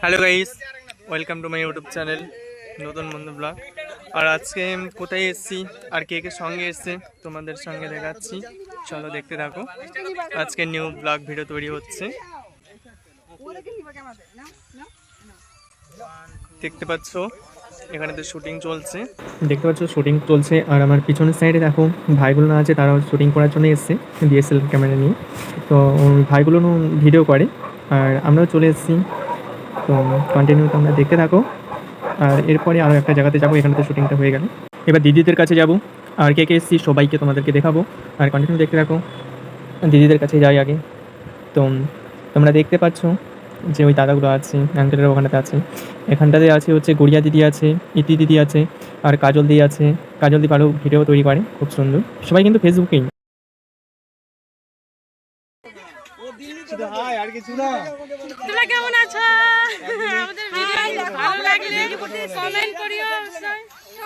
Hello guys welcome to my YouTube channel নতুন বন্ধু blog. আর আজকে কোথায় এসেছি, আর কে কে সঙ্গে এসছে, তোমাদের সঙ্গে দেখাচ্ছি। চলো দেখতে থাকো। আজকে নিউ ব্লগ ভিডিও তৈরি হচ্ছে। দেখতে পাচ্ছ, এখানে তো শুটিং চলছে। দেখতে পাচ্ছ শুটিং চলছে। আর আমার পিছনের সাইডে দেখো, ভাইগুলো না আছে, তারাও শুটিং করার জন্য এসছে ডিএসএলআর ক্যামেরা নিয়ে। তো ভাইগুলো ভিডিও করে। আর আমরাও চলে এসেছি। তো কন্টিনিউ তোমরা দেখতে থাকো। আর এরপরে আরও একটা জায়গাতে যাব, এখানে তো শুটিংটা হয়ে গেল। এবার দিদিদের কাছে যাব। আর কে কে এসেছি সবাইকে তোমাদেরকে দেখাবো। আর কন্টিনিউ দেখতে থাকো। দিদিদের কাছে যাই আগে। তো তোমরা দেখতে পাচ্ছ যে ওই দাদাগুলো আছে আঙ্কেলের ওখানটাতে আছে। এখানটাতে আছে হচ্ছে গড়িয়া দিদি আছে, ইতি দিদি আছে, আর কাজল দিদি আছে। কাজল দি ভালো ভিডিও তৈরি করে, খুব সুন্দর। সবাই কিন্তু ফেসবুকেই তোমরা কেমন আছো? আমাদের ভিডিও ভালো লাগলে কমেন্ট করিও অবশ্যই।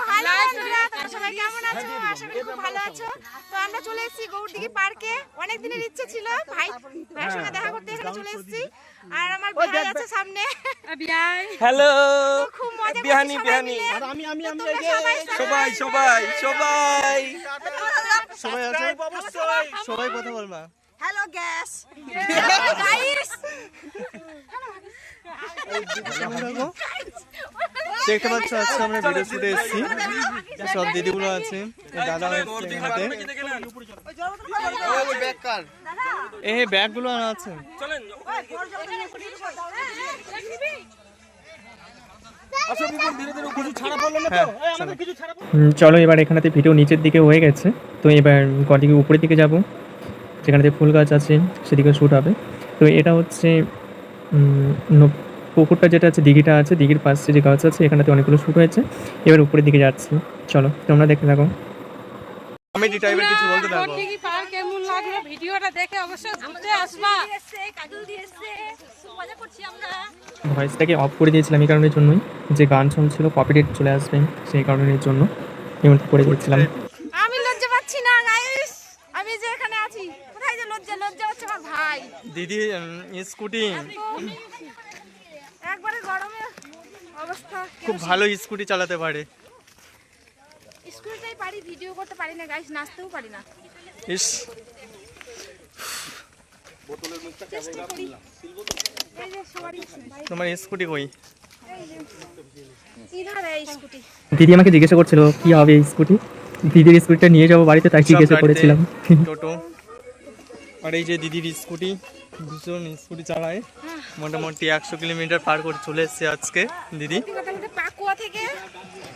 হ্যালো বন্ধুরা তোমরা সবাই কেমন আছো? আশা করি খুব ভালো আছো। তো আমরা চলে এসেছি গৌরদিঘি পার্কে। অনেক দিনের ইচ্ছে ছিল ভাই ভাইয়ের সঙ্গে দেখা করতে এখানে চলে এসেছি। আর আমার আছে সামনে। হ্যালো। খুব মজা বিহানি, বিহানি। আমি, আমি, আমি, সবাই সবাই সবাই সবাই সবাই আছে? সবাই কথা বলবা হ্যালো গ্যাস গাইস দেখতে পাচ্ছ আজকে আমরা ভিডিও শুটে এসেছি। সব দিদিগুলো আছে এই দাদা এখানে। এ ব্যাগগুলো আছে। হুম, চলো। এবার এখানেতে ভিডিও নিচের দিকে হয়ে গেছে। তো এবার গদিকে উপরের দিকে যাব। যেখানেতে ফুল গাছ আছে সেদিকে শ্যুট হবে। তো এটা হচ্ছে পুকুরটা যেটা আছে দিঘিটা আছে দিঘির পাশে যে গাছ আছে এখানেতে অনেকগুলো শ্যুট হয়েছে। এবার উপরের দিকে যাচ্ছি। চলো তোমরা দেখতে থাকো। কমেডি টাইপের কিছু বলতে থাকো কি পার্ক কেমন লাগল? ভিডিওটা দেখে অবশ্যই ঘুরতে আসবা। কাজল দিয়ে মজা করছি আমরা ভয়েসটাকে অফ করে দিয়েছিলাম এই কারণের জন্যই। যে গান শুনছিল কপিরাইট চলে আসবে সেই কারণের জন্য। এমন করে দিয়েছিলাম আমি লজ্জা পাচ্ছি না গাইস আমি যে এখানে আছি কোথায় যে লজ্জা লজ্জা হচ্ছে আমার ভাই দিদি স্কুটি। একবারে গরমে অবস্থা খুব ভালো স্কুটি চালাতে পারে। স্কুলটাই পারি ভিডিও করতে পারি না গাইস নাচতেও পারি না। ইস। চেষ্টা করি। এই যে সবারই বাইক তোমার কই? স্কুটি। দিদি আমাকে জিজ্ঞাসা করছিল কি হবে স্কুটি? দিদির স্কুটিটা নিয়ে যাব বাড়িতে তাই জিজ্ঞাসা করেছিলাম। টোটো। আর এই যে দিদির স্কুটি ভীষণ স্কুটি চালায়। মোটামুটি একশো কিলোমিটার পার করে চলে এসছে আজকে দিদি। পাকুয়া থেকে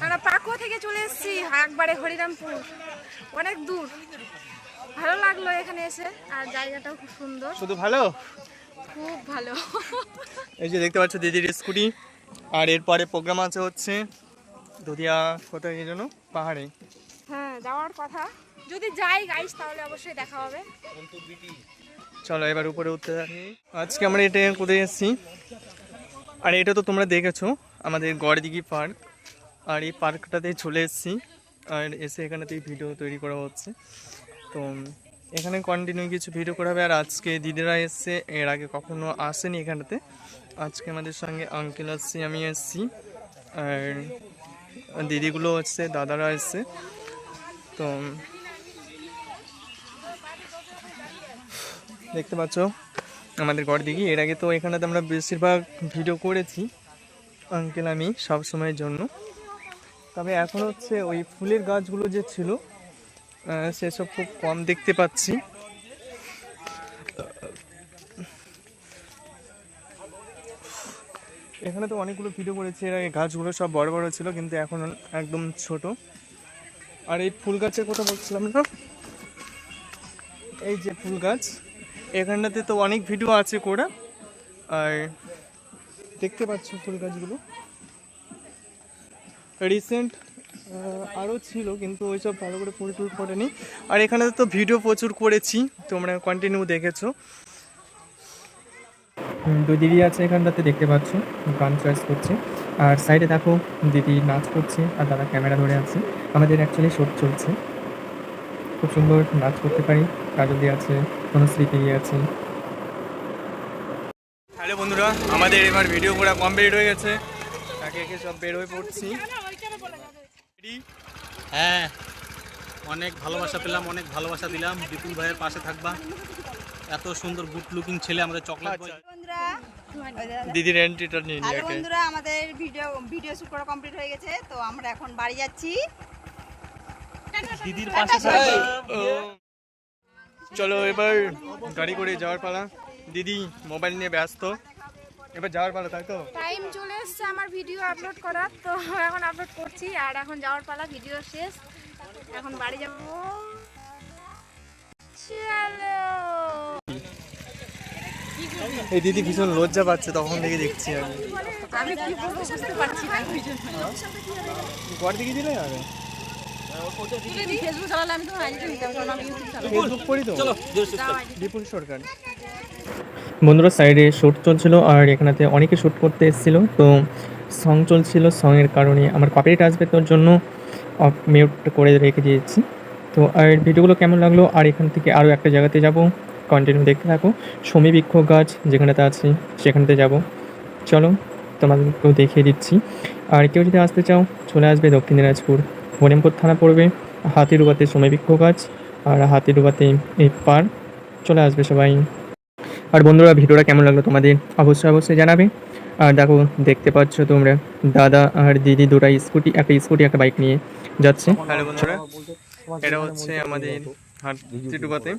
আমরা পাকুয়া থেকে চলে এসেছি একবারে হরিরামপুর অনেক দূর। ভালো লাগল এখানে এসে আর জায়গাটাও খুব সুন্দর। শুধু ভালো? খুব ভালো। এই যে দেখতে পাচ্ছ দিদির স্কুটি আর এরপরে প্রোগ্রাম আছে হচ্ছে দদিয়া কোথায় জন্য পাহাড়ে। হ্যাঁ যাওয়ার কথা। যদি যাই গাইস তাহলে অবশ্যই দেখা হবে। চলো, এবার উপরে উঠতে থাকি। আজকে আমরা এটা কোথায় এসেছি? আর, এটা তো তোমরা দেখেছ, আমাদের গড়দিঘি পার্ক। আর এই পার্কটাতে চলে এসেছি। আর এসে এখানেতেই ভিডিও তৈরি করা হচ্ছে। তো, এখানে কন্টিনিউ কিছু ভিডিও করা হবে। আর আজকে দিদিরা এসছে, এর আগে কখনো আসেনি এখানেতে। আজকে আমাদের সঙ্গে আঙ্কেল আসছি আমি এসছি। আর দিদিগুলো হচ্ছে দাদারা এসছে। তো দেখতে পাচ্ছ আমাদের ঘর দিকে এর আগে তো এখানেতে আমরা বেশিরভাগ ভিডিও করেছি আঙ্কেল আমি সব সময়ের জন্য। তবে এখন হচ্ছে ওই ফুলের গাছগুলো যে ছিল সেসব খুব কম দেখতে পাচ্ছি। এখানে তো অনেকগুলো ভিডিও করেছি। এর আগে গাছগুলো সব বড় বড় ছিল, কিন্তু এখন একদম ছোট। আর এই ফুল গাছের কথা বলছিলাম না? এই যে ফুল গাছ এখানটাতে তো অনেক ভিডিও আছে করা। আর দেখতে পাচ্ছ ফুল গাছগুলো। রিসেন্ট আরও ছিল, কিন্তু ওইসব ভালো করে ফুল টুল করেনি আর এখানে তো ভিডিও প্রচুর করেছি, তোমরা কন্টিনিউ দেখেছ। দুই দিদি আছে এখানটাতে, দেখতে পাচ্ছ, গান চয়েস করছে। আর সাইডে দেখো, দিদি নাচ করছে, আর দাদা ক্যামেরা ধরে আছে। আমাদের অ্যাকচুয়ালি শুট চলছে। খুব সুন্দর নাচ করতে পারি, কাজল দিয়ে আছে। কোনো স্মৃতি আছে হ্যালো বন্ধুরা আমাদের এবার ভিডিও করা কমপ্লিট হয়ে গেছে। একে একে সব বের হয়ে পড়ছি? হ্যাঁ অনেক ভালোবাসা পেলাম অনেক ভালোবাসা দিলাম। বিপুল ভাইয়ের পাশে থাকবা। এত সুন্দর গুড লুকিং ছেলে আমাদের চকলেট বয় আচ্ছা, দিদির এন্ট্রিটা নিয়ে হ্যালো বন্ধুরা আমাদের ভিডিও ভিডিও শুট করা কমপ্লিট হয়ে গেছে। তো আমরা এখন বাড়ি যাচ্ছি। দিদির পাশে থাকবা। ও। চলো এবার গাড়ি করে যাওয়ার পালা। দিদি মোবাইল নিয়ে ব্যস্ত। এবার যাওয়ার পালা তাই তো? টাইম চলে এসছে আমার ভিডিও আপলোড করার তো এখন আপলোড করছি। আর এখন যাওয়ার পালা ভিডিও শেষ। এখন বাড়ি যাব। চলো। এই দিদি ভীষণ লজ্জা পাচ্ছে তখন থেকে দেখছি আমি। আমি কি বলব বুঝতে পারছি না। ঘর দিকে দিলে হবে? ফেসবুক চালালে আমি তো আইডিটা নিতাম কারণ আমি ইউটিউব চালাই। ফেসবুক করি তো? চলো বিপুল সরকার। বন্ধুরা সাইডে শ্যুট চলছিল আর এখানেতে অনেকে শ্যুট করতে এসেছিল। তো সং চলছিল সঙের কারণে আমার কপিরাইট আসবে তোর জন্য। অফ মিউট করে রেখে দিয়েছি। তো আর ভিডিওগুলো কেমন লাগল? আর এখান থেকে আরও একটা জায়গাতে যাব। কন্টিনিউ দেখতে থাকো। সমী বৃক্ষ গাছ যেখানেতে আছে সেখানেতে যাব। চলো তোমাদেরকেও দেখিয়ে দিচ্ছি। আর কেউ যদি আসতে চাও চলে আসবে দক্ষিণ দিনাজপুর। হরিমপুর থানা পড়বে হাতিরুবাতে সমী বৃক্ষ গাছ আর হাতিরুবাতে এই পার চলে আসবে সবাই। আর বন্ধুরা ভিডিওটা কেমন লাগল তোমাদের অবশ্যই অবশ্যই জানাবে। আর দেখো দেখতে পাচ্ছ তোমরা দাদা আর দিদি দুটা স্কুটি একটা স্কুটি একটা বাইক নিয়ে যাচ্ছে। হ্যালো বন্ধুরা এটা হচ্ছে আমাদের হাতিডুবাতে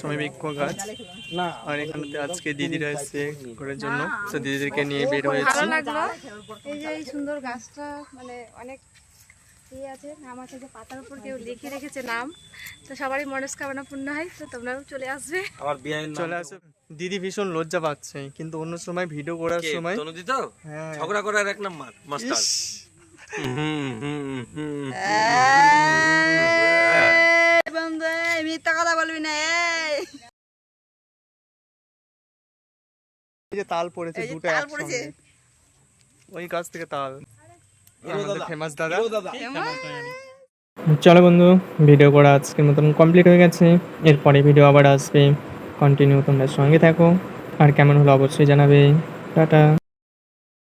সমীবৃক্ষ গাছ। আর এখানে আজকে দিদিরা এসছে করার জন্য। তো দিদিদেরকে নিয়ে বের হয়েছি। এই যে এই সুন্দর গাছটা মানে অনেক ইয়ে আছে। নাম আছে যে পাতার উপর কেউ লিখে রেখেছে নাম। তো সবারই মনস্কামনা পূর্ণ হয়। তো তোমরাও চলে আসবে। আমার বিয়ের চলে আসো দিদি ভীষণ লজ্জা পাচ্ছে। কিন্তু অন্য সময় ভিডিও করার সময় তনু দিত হ্যাঁ। ঝগড়া করার এক নাম্বার মাস্টার। মিথ্যা কথা বলবি না এই। এই যে তাল পড়েছে দুটো একসঙ্গে। ওই গাছ থেকে তাল? চলো বন্ধু ভিডিও করা আজকের মতন কমপ্লিট হয়ে গেছে। এরপরে ভিডিও আবার আসবে। কন্টিনিউ তোমরা সঙ্গে থাকো। আর কেমন হলো অবশ্যই জানাবে। টাটা।